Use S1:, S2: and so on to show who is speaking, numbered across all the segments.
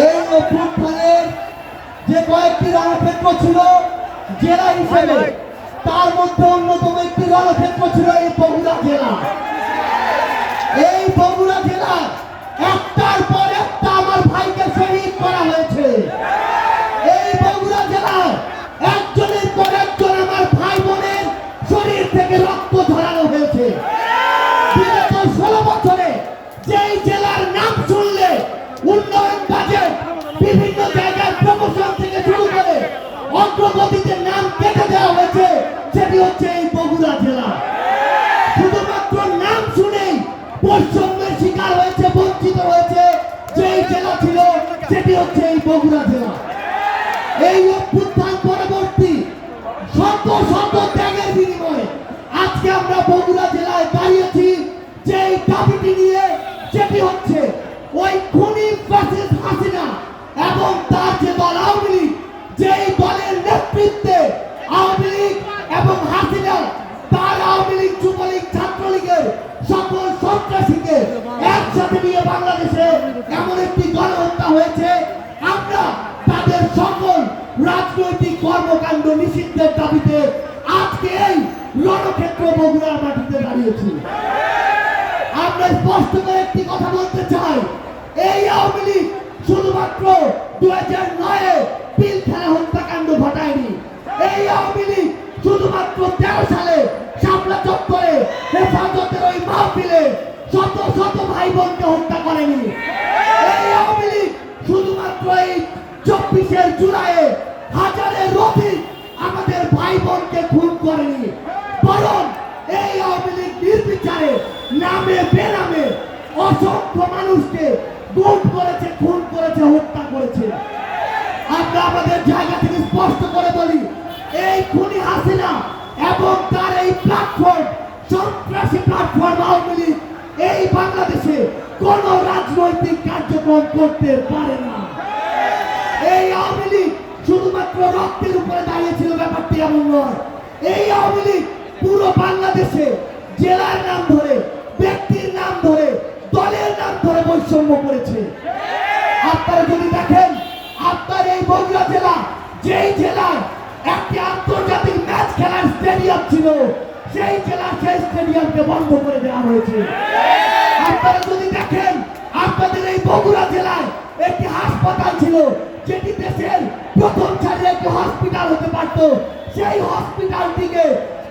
S1: এই অভ্যুত্থানের যে কয়েকটি রণক্ষেত্র ছিল জেলা হিসেবে, তার মধ্যে অন্যতম একটি রণক্ষেত্র ছিল এই বগুড়া জেলা। এই বগুড়া জেলা এই অভ্যুত্থান পরবর্তী শত শত ত্যাগের বিনিময়ে আজকে আমরা বগুড়া জেলায় দাঁড়িয়েছি, যেই দাবিটি নিয়ে সেটি হচ্ছে ওই খুনি ফ্যাসিস্ট হাসিনা এবং তার যে দল আওয়ামী লীগ, যেই দলের নেতৃত্বে আওয়ামী লীগ এবং হাসিনা, তার আওয়ামী লীগ, যুবলীগ, ছাত্রলীগের সকল সন্ত্রাসীকে একসাথে নিয়ে বাংলাদেশে এমন একটি গণহত্যা হয়েছে আমরা তাদের সকল রাজনৈতিক কর্মকাণ্ড নিষিদ্ধের দাবিতে আজকে এই রণক্ষেত্র বগুড়ার মাটিতে দাঁড়িয়েছি আমরা স্পষ্ট করে একটি কথা বলতে চাই এই আওয়ামী লীগ শুধুমাত্র দু হাজার নয়ে পিল খেলা হত্যাকাণ্ড ঘটায়নি। এই আওয়ামী লীগ শুধুমাত্র তেরো সালে শাপলা চত্বরে হেফাজতের ওই মাহফিলে শত শত ভাই বোনকে হত্যা করেনি। এই আওয়ামী লীগ শুধুমাত্র এই চব্বিশের জুলাইয়ে হাজারের অধিক আমাদের ভাই বোনকে খুন করেনি। বরং এই আওয়ামী লীগ নির্বিচারে নামে বেনামে অসংখ্য মানুষকে গুম করেছে, খুন করেছে, হত্যা করেছে। আমরা আমাদের জায়গা থেকে স্পষ্ট করে বলি, এই খুনি হাসিনা এবং তার এই প্ল্যাটফর্ম সন্ত্রাসী প্ল্যাটফর্ম আওয়ামী লীগ, এই বাংলাদেশে কোন রাজনৈতিক কার্যক্রম করতে পারে না। এই আওয়ামী লীগ শুধুমাত্র রক্তের উপরে দাঁড়িয়েছিল, ব্যাপারটি এমন নয়। এই আওয়ামী লীগ পুরো বাংলাদেশে জেলার নাম ধরে বৈষম্য করেছে। আপনারা যদি দেখেন, আপনার এই বগুড়া জেলা, যেই জেলায় একটি আন্তর্জাতিক ম্যাচ খেলার স্টেডিয়াম ছিল, সেই জেলার সেই স্টেডিয়ামকে বন্ধ করে দেওয়া হয়েছে। আপনারা যদি দেখেন, আপনাদের এই বগুড়া জেলায় একটি হাসপাতাল ছিল, যেটি দেশের প্রথম সারির একটি হসপিটাল হতে পারত। সেই হসপিটালটিকে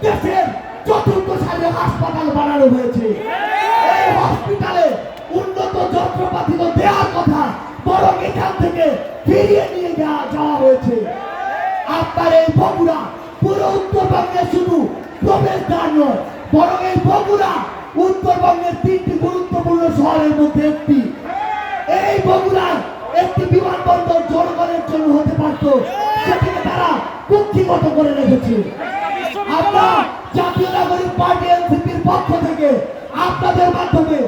S1: দেশের চতুর্থ সারির হাসপাতাল বানানো হয়েছে। থেকে ফিরিয়ে নিয়ে যাওয়া হয়েছে। আপনার এই বগুড়া পুরো উত্তরবঙ্গে শুধু প্রবেশদ্বার নয়, বরং এই বগুড়া উত্তরবঙ্গের তিনটি গুরুত্বপূর্ণ শহরের মধ্যে একটি। এই বগুড়ায় একটি বিমানবন্দর জনগণের জন্য হতে পারত, সেটিকে তারা কুক্ষিগত করে রেখেছে। আমরা জাতীয় নাগরিক পার্টি এনসিপির পক্ষ থেকে আপনাদের মাধ্যমে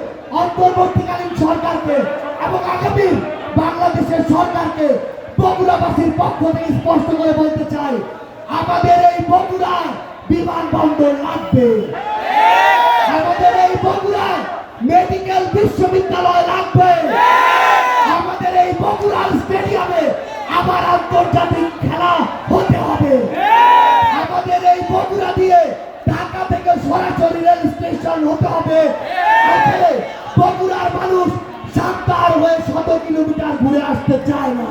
S1: অন্তর্বর্তীকালীন সরকারকে এবং আগামী বাংলাদেশের সরকারকে বগুড়াবাসীর পক্ষ থেকে স্পষ্ট করে বলতে চাই, আমাদের এই বগুড়ায় বিমানবন্দর লাগবে। আমাদের এই বগুড়ায় মেডিকেল বিশ্ববিদ্যালয় লাগবে। আমাদের এই বগুড়ার স্টেডিয়ামে আবার আন্তর্জাতিক খেলা হতে হবে। আমাদের এই বগুড়া দিয়ে ঢাকা থেকে সরাসরি রেল স্টেশন হতে হবে। বগুড়ার মানুষ সান্তার হয়ে শত কিলোমিটার ঘুরে আসতে চায় না।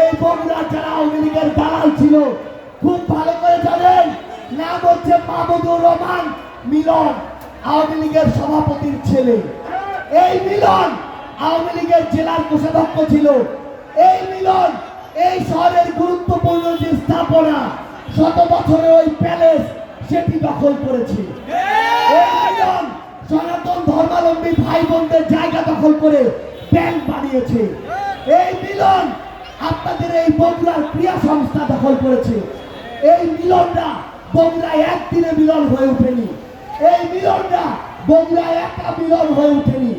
S1: এই বগুড়ার যারা আওয়ামী লীগের দালাল ছিল, খুব ভালো করে জানেন, নাম হচ্ছে মাহমুদুর রহমান মিলন, আওয়ামী লীগের সভাপতির ছেলে। এই মিলন আওয়ামী লীগের জেলার কোষাধ্যক্ষ ছিল। এই মিলন এই শহরের গুরুত্বপূর্ণ যে স্থাপনা, শত বছরের ওই প্যালেস, সেটি দখল করেছে সনাতন ধর্মাবলম্বী ভাই বোনদের জায়গা দখল করে ব্যাংক বানিয়েছে। এই মিলন আপনাদের এই বগুড়ার ক্রিয়া সংস্থা দখল করেছে। এই মিলনটা বগুড়ায় একদিনে মিলন হয়ে ওঠেনি। এই মিলনটা বগুড়ায় একা মিলন হয়ে ওঠেনি।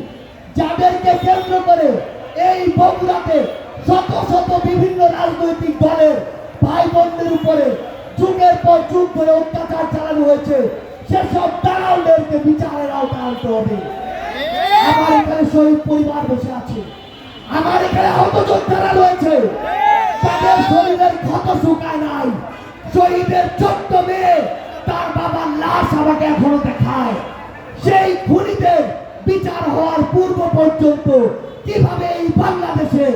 S1: যাদেরকে কেন্দ্র করে এই বগুড়াতে শত শত বিভিন্ন রাজনৈতিক দলের ভাই বোনদের উপরে যুগের পর যুগ ধরে অত্যাচার চালানো হয়েছে। সেসব দালালদেরকে বিচারের আওতায় আনতে হবে। আমার এখানে শহীদ পরিবার বসে আছে। আমার এখানে আহত যোদ্ধারা রয়েছে। তাদের শরীরের ক্ষত শুকায় নাই। শহীদের ছোট্ট মেয়ে, তার বাবার লাশ আমাকে এখনও দেখায়। সেই খুনিদের বিচার হওয়ার পূর্ব পর্যন্ত কীভাবে এই বাংলাদেশে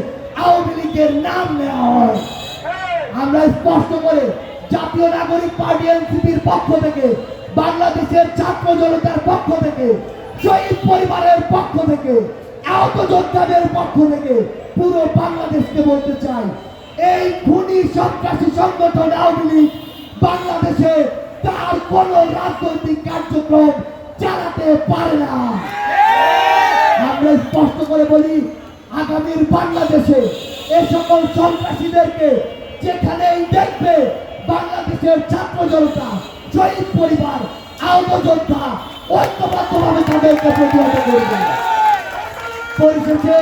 S1: আওয়ামী লীগের নাম নেওয়া হয়? আমরা স্পষ্ট করে জাতীয় নাগরিক পার্টি এনসিপির পক্ষ থেকে বাংলাদেশের ছাত্র জনতার পক্ষ থেকে, শহীদ পরিবারের পক্ষ থেকে, আহত যোদ্ধাদের পক্ষ থেকে পুরো বাংলাদেশকে বলতে চাই, এই খুনি সন্ত্রাসী সংগঠন আওয়ামী লীগ বাংলাদেশে তার কোন রাজনৈতিক কার্যক্রম চালাতে পারে না। আমরা স্পষ্ট করে বলি, আগামীর বাংলাদেশে এ সকল সন্ত্রাসীদেরকে যেখানেই দেখবে বাংলাদেশের ছাত্র জনতা শহীদ পরিবার, আহত যোদ্ধা, ঐক্যবদ্ধভাবে তাদেরকে প্রতিহত করবে পরিশেষে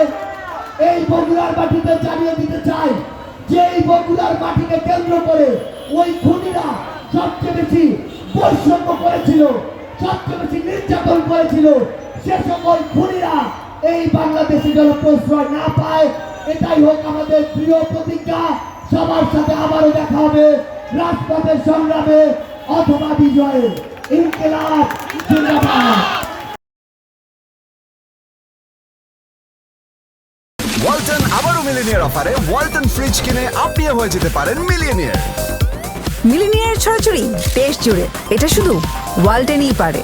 S1: এই বগুড়ার মাটিতে জানিয়ে দিতে চাই, যে এই বগুড়ার মাটিকে কেন্দ্র করে ওই খুনিরা সবচেয়ে বেশি বৈষম্য করেছিল, সবচেয়ে বেশি নির্যাতন করেছিল, সে সকল খুনিরা এই বাংলাদেশে যেন প্রশ্রয় না পায়। এটাই হোক আমাদের প্রিয় প্রতিজ্ঞা। সবার সাথে আবারও দেখা হবে, রাজপথের সংগ্রামে অথবা বিজয়ে ইনকিলাব জিন্দাবাদ।
S2: ওয়ালটন আবারও মিলিনিয়ার অফারে ওয়ালটন ফ্রিজ কিনে আপনিও হয়ে যেতে পারেন মিলিয়নিয়ার
S3: মিলিনিয়ার ছড়াছড়ি দেশ জুড়ে এটা শুধু ওয়ালটেনই পারে।